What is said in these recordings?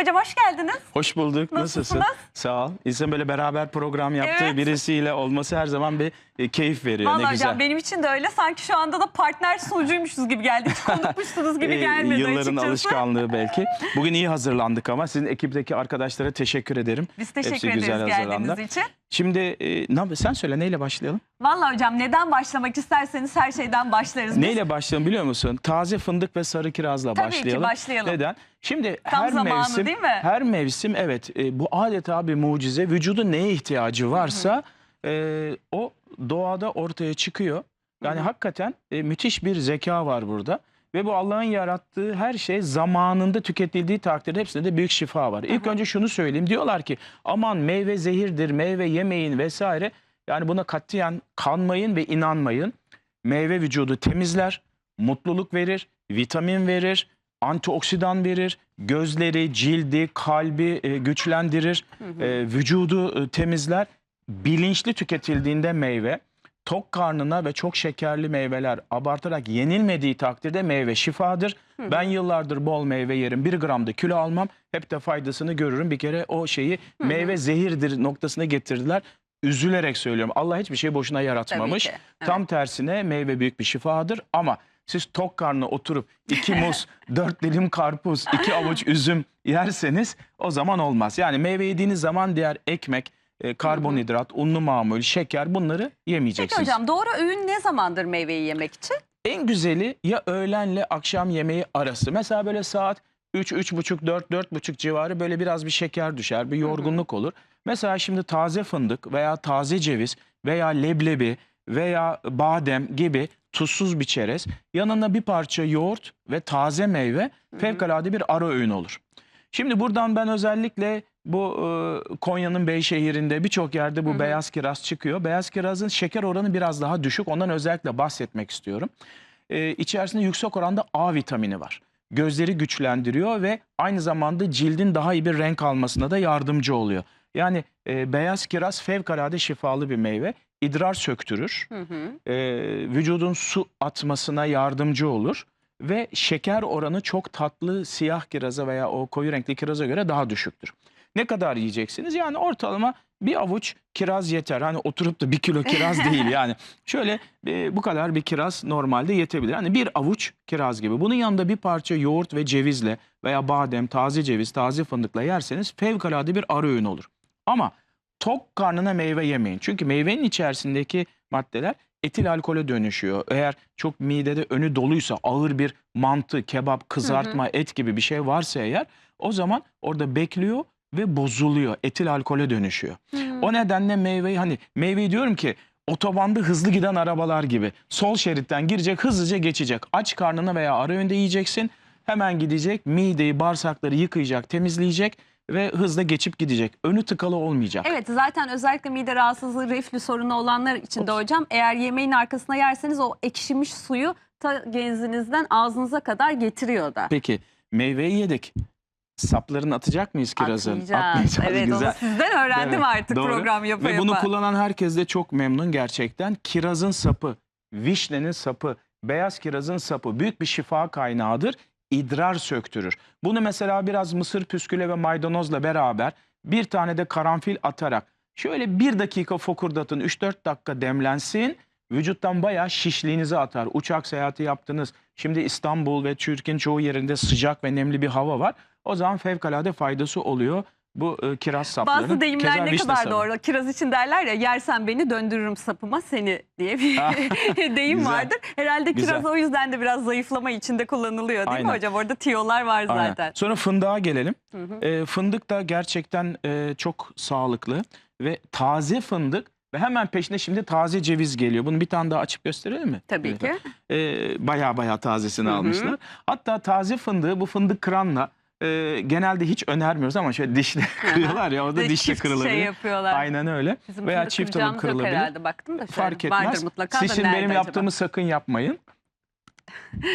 Hocam hoş geldiniz. Hoş bulduk. Nasılsınız? Nasılsın? Sağ ol. İnsan böyle beraber program yaptığı Evet. birisiyle olması her zaman bir e, keyif veriyor. Vallahi ne güzel. hocam benim için de öyle. Sanki şu anda da partner sunucuymuşuz gibi geldi. Hiç konukmuşsunuz gibi Ee, gelmedi Yılların açıkçası. alışkanlığı belki. Bugün iyi hazırlandık ama sizin ekipteki arkadaşlara teşekkür ederim. Biz teşekkür Hepsi ederiz güzel geldiğiniz hazırlandı. için. Şimdi e, sen söyle neyle başlayalım? Vallahi hocam neden başlamak isterseniz her şeyden başlarız. biz. Neyle başlayalım biliyor musun? Taze fındık ve sarı kirazla Tabii ki başlayalım. başlayalım. Neden? Şimdi Tam her zamanı mevsim değil mi? her mevsim evet e, bu adeta bir mucize. Vücudun neye ihtiyacı varsa e, o doğada ortaya çıkıyor. Yani hakikaten e, müthiş bir zeka var burada. Ve bu Allah'ın yarattığı her şey zamanında tüketildiği takdirde hepsinde de büyük şifa var. İlk önce şunu söyleyeyim. Diyorlar ki aman meyve zehirdir, meyve yemeyin vesaire. Yani buna katiyen kanmayın ve inanmayın. Meyve vücudu temizler, mutluluk verir, vitamin verir, antioksidan verir, gözleri, cildi, kalbi e, güçlendirir, e, vücudu e, temizler. Bilinçli tüketildiğinde meyve, tok karnına ve çok şekerli meyveler abartarak yenilmediği takdirde meyve şifadır. Ben yıllardır bol meyve yerim. Bir gram da kilo almam. Hep de faydasını görürüm. Bir kere o şeyi meyve zehirdir noktasına getirdiler. Üzülerek söylüyorum. Allah hiçbir şey boşuna yaratmamış. Evet. Tam tersine meyve büyük bir şifadır ama siz tok karnına oturup iki muz, dört dilim karpuz, iki avuç üzüm yerseniz o zaman olmaz. Yani meyve yediğiniz zaman diğer ekmek, e, karbonhidrat, unlu mamul, şeker bunları Peki yemeyeceksiniz. hocam doğru öğün ne zamandır meyveyi yemek için? En güzeli ya öğlenle akşam yemeği arası. Mesela böyle saat 3, 3.30, 4, 4.30 civarı böyle biraz bir şeker düşer, bir yorgunluk olur. Mesela şimdi taze fındık veya taze ceviz veya leblebi veya badem gibi tuzsuz bir çerez yanına bir parça yoğurt ve taze meyve fevkalade bir ara öğün olur. Şimdi buradan ben özellikle bu e, Konya'nın Beyşehir'inde birçok yerde bu beyaz kiraz çıkıyor. Beyaz kirazın şeker oranı biraz daha düşük. Ondan özellikle bahsetmek istiyorum. E, içerisinde yüksek oranda A vitamini var. Gözleri güçlendiriyor ve aynı zamanda cildin daha iyi bir renk almasına da yardımcı oluyor. Yani e, beyaz kiraz fevkalade şifalı bir meyve. İdrar söktürür. Hı hı. E, vücudun su atmasına yardımcı olur. Ve şeker oranı çok tatlı siyah kiraza veya o koyu renkli kiraza göre daha düşüktür. Ne kadar yiyeceksiniz? Yani ortalama bir avuç kiraz yeter. Hani oturup da bir kilo kiraz değil yani. Şöyle e, bu kadar bir kiraz normalde yetebilir. Hani bir avuç kiraz gibi. Bunun yanında bir parça yoğurt ve cevizle veya badem, taze ceviz, taze fındıkla yerseniz fevkalade bir ara öğün olur. Ama tok karnına meyve yemeyin. Çünkü meyvenin içerisindeki maddeler etil alkole dönüşüyor. Eğer çok midede önü doluysa ağır bir mantı, kebap, kızartma, et gibi bir şey varsa eğer o zaman orada bekliyor ve bozuluyor. Etil alkole dönüşüyor. O nedenle meyveyi hani meyveyi diyorum ki otobanda hızlı giden arabalar gibi sol şeritten girecek hızlıca geçecek. Aç karnına veya ara öğünde yiyeceksin. Hemen gidecek mideyi bağırsakları yıkayacak temizleyecek ve hızla geçip gidecek. Önü tıkalı olmayacak. Evet zaten özellikle mide rahatsızlığı, reflü sorunu olanlar için de hocam eğer yemeğin arkasına yerseniz o ekşimiş suyu ta genzinizden ağzınıza kadar getiriyor da. Peki meyveyi yedik. Saplarını atacak mıyız kirazın? Atmayacağız. Atmayacağız, Evet güzel. onu sizden öğrendim Evet, artık doğru. program yapa Ve bunu yapa. kullanan herkes de çok memnun gerçekten. Kirazın sapı, vişnenin sapı, beyaz kirazın sapı büyük bir şifa kaynağıdır. İdrar söktürür. Bunu mesela biraz mısır püsküle ve maydanozla beraber bir tane de karanfil atarak şöyle bir dakika fokurdatın 3-4 dakika demlensin. Vücuttan bayağı şişliğinizi atar. Uçak seyahati yaptınız. Şimdi İstanbul ve Türkiye'nin çoğu yerinde sıcak ve nemli bir hava var. O zaman fevkalade faydası oluyor bu e, kiraz saplarının. Bazı deyimler Keza ne vişne kadar sapı. doğru. Kiraz için derler ya yersen beni döndürürüm sapıma seni diye bir deyim Güzel. vardır. Herhalde kiraz Güzel. o yüzden de biraz zayıflama içinde kullanılıyor değil mi Aynen. hocam? Orada tiyolar var Aynen. zaten. Sonra fındığa gelelim. Hı hı. E, fındık da gerçekten e, çok sağlıklı ve taze fındık ve hemen peşine şimdi taze ceviz geliyor. Bunu bir tane daha açıp gösterelim mi? Tabii Evet. ki. E, baya baya tazesini Hı hı. almışlar. Hatta taze fındığı bu fındık kıranla e, genelde hiç önermiyoruz ama şöyle dişle kırıyorlar ya orada dişle çift kırılabilir. şey yapıyorlar. Aynen öyle. Bizim Veya çift alıp kırılabilir. herhalde baktım da şöyle Fark vardır etmez. mutlaka Siz da şimdi nerede benim acaba? yaptığımı sakın yapmayın.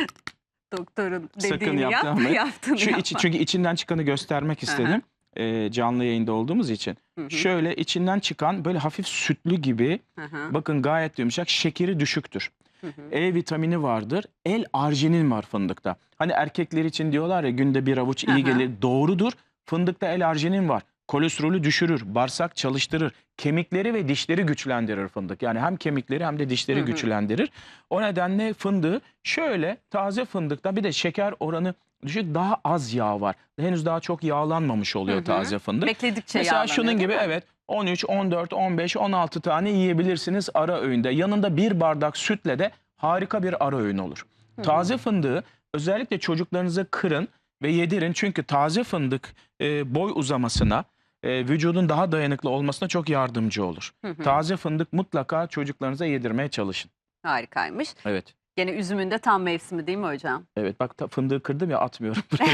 Doktorun Sakın dediğini yap, yapmayın. yaptığını Şu yapma. içi, çünkü içinden çıkanı göstermek istedim. e, canlı yayında olduğumuz için. Hı hı, Şöyle içinden çıkan böyle hafif sütlü gibi hı hı, bakın gayet yumuşak şekeri düşüktür. Hı hı. E vitamini vardır. L arginin var fındıkta. Hani erkekler için diyorlar ya günde bir avuç iyi gelir. Doğrudur. Fındıkta L-arginin var. Kolesterolü düşürür, bağırsak çalıştırır, kemikleri ve dişleri güçlendirir fındık. Yani hem kemikleri hem de dişleri Hı hı. güçlendirir. O nedenle fındığı şöyle taze fındıkta bir de şeker oranı düşük daha az yağ var. Henüz daha çok yağlanmamış oluyor Hı hı. taze fındık. Bekledikçe Mesela şunun gibi mi? evet 13, 14, 15, 16 tane yiyebilirsiniz ara öğünde. Yanında bir bardak sütle de harika bir ara öğün olur. Taze fındığı özellikle çocuklarınıza kırın ve yedirin. Çünkü taze fındık e, boy uzamasına, e, vücudun daha dayanıklı olmasına çok yardımcı olur. Hı hı. Taze fındık mutlaka çocuklarınıza yedirmeye çalışın. Harikaymış. Evet. Gene üzümün de tam mevsimi değil mi hocam? Evet bak ta- fındığı kırdım ya atmıyorum buraya.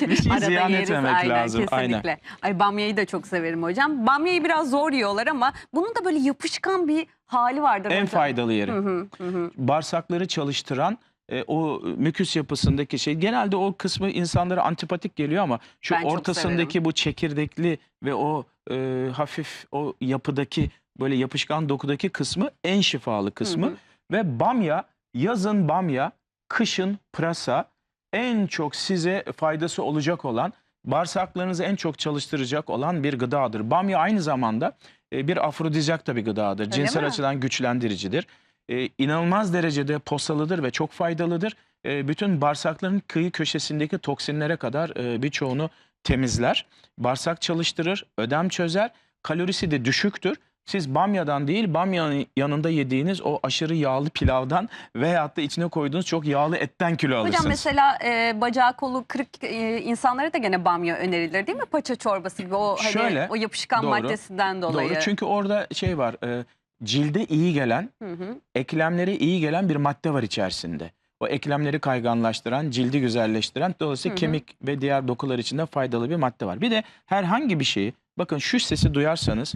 Bir şey Arada ziyan yeriz, etmemek aynen, lazım. Aynen. Kesinlikle. Ay bamyayı da çok severim hocam. Bamyayı biraz zor yiyorlar ama bunun da böyle yapışkan bir hali vardır En hocam. faydalı yeri. Hı, hı hı. bağırsakları çalıştıran e, o müküs yapısındaki şey genelde o kısmı insanlara antipatik geliyor ama şu Ben çok ortasındaki bu çekirdekli ve o e, hafif o yapıdaki böyle yapışkan dokudaki kısmı en şifalı kısmı ve bamya yazın bamya kışın pırasa en çok size faydası olacak olan bağırsaklarınızı en çok çalıştıracak olan bir gıdadır. Bamya aynı zamanda e, bir afrodizyak da bir gıdadır. Cinsel mi? açıdan güçlendiricidir. E, inanılmaz derecede posalıdır ve çok faydalıdır. E, bütün bağırsakların kıyı köşesindeki toksinlere kadar e, birçoğunu temizler. Bağırsak çalıştırır, ödem çözer. Kalorisi de düşüktür. Siz bamyadan değil bamyanın yanında yediğiniz o aşırı yağlı pilavdan veyahut da içine koyduğunuz çok yağlı etten kilo alırsınız. Hocam mesela e, bacağı kolu kırık e, insanlara da gene bamya önerilir değil mi? Paça çorbası gibi o hani Şöyle, o yapışkan doğru, maddesinden dolayı. Doğru çünkü orada şey var e, cilde iyi gelen Hı hı. eklemlere iyi gelen bir madde var içerisinde. O eklemleri kayganlaştıran, cildi güzelleştiren, dolayısıyla Hı hı. kemik ve diğer dokular için de faydalı bir madde var. Bir de herhangi bir şeyi, bakın şu sesi duyarsanız,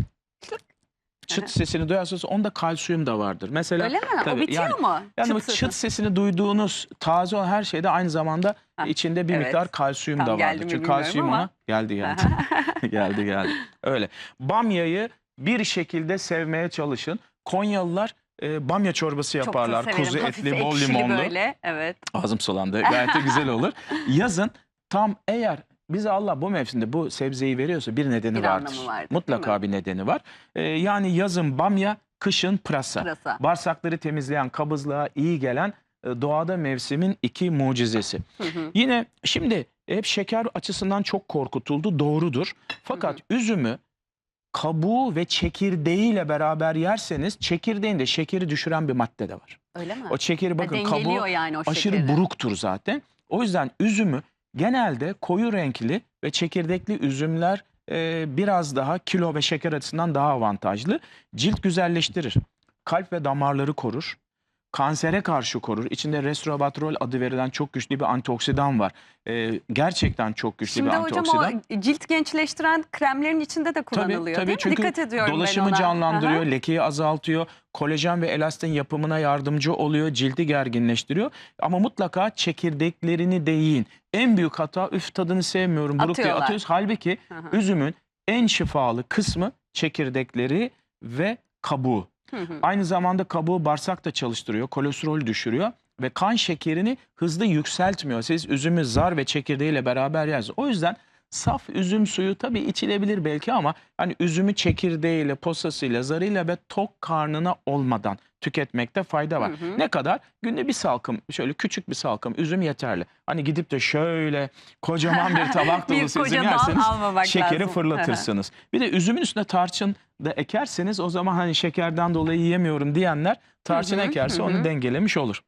çıt sesini duyarsanız onda kalsiyum da vardır. Mesela Öyle mi? tabii, o bitiyor yani- mu? yani sesi. çıt sesini duyduğunuz taze olan her şeyde aynı zamanda Ha, içinde bir evet. miktar kalsiyum Tam da vardır. Çünkü kalsiyum ama. ona geldi geldi. Geldi geldi. Öyle. Bamyayı bir şekilde sevmeye çalışın. Konyalılar e, bamya çorbası Çok da yaparlar. severim. Kuzu Hafif etli, bol ekşili limonlu. böyle. Evet. Ağzım sulandı. Gayet de güzel olur. Yazın tam eğer bize Allah bu mevsimde bu sebzeyi veriyorsa bir nedeni Bir vardır. anlamı vardır, Mutlaka bir nedeni var. E, yani yazın bamya, kışın pırasa. Pırasa. Bağırsakları temizleyen, kabızlığa iyi gelen e, doğada mevsimin iki mucizesi. Yine şimdi hep şeker açısından çok korkutuldu. Doğrudur. Fakat üzümü kabuğu ve çekirdeğiyle beraber yerseniz çekirdeğinde şekeri düşüren bir madde de var. Öyle mi? O çekiri Ha, bakın kabuğu yani o aşırı şekeri. buruktur zaten. O yüzden üzümü genelde koyu renkli ve çekirdekli üzümler e, biraz daha kilo ve şeker açısından daha avantajlı. Cilt güzelleştirir. Kalp ve damarları korur. Kansere karşı korur. İçinde resveratrol adı verilen çok güçlü bir antioksidan var. E, gerçekten çok güçlü Şimdi bir hocam antioksidan. o cilt gençleştiren kremlerin içinde de kullanılıyor tabii, değil mi? çünkü Dikkat ediyorum Dolaşımı canlandırıyor, Aha. lekeyi azaltıyor, kolajen ve elastin yapımına yardımcı oluyor, cildi gerginleştiriyor. Ama mutlaka çekirdeklerini de yiyin. En büyük hata üf tadını sevmiyorum, buruk diye Atıyorlar. atıyoruz. Halbuki hı. üzümün en şifalı kısmı çekirdekleri ve kabuğu. Hı hı. Aynı zamanda kabuğu bağırsak da çalıştırıyor, kolesterol düşürüyor ve kan şekerini hızlı yükseltmiyor. Siz üzümü zar ve çekirdeğiyle beraber yersiniz. O yüzden saf üzüm suyu tabii içilebilir belki ama hani üzümü çekirdeğiyle, posasıyla, zarıyla ve tok karnına olmadan tüketmekte fayda var. Hı hı. Ne kadar? Günde bir salkım, şöyle küçük bir salkım üzüm yeterli. Hani gidip de şöyle kocaman bir tabak dolusu üzüm yerseniz şekeri lazım. fırlatırsınız. bir de üzümün üstüne tarçın da ekerseniz o zaman hani şekerden dolayı yiyemiyorum diyenler tarçın ekerse onu dengelemiş olur.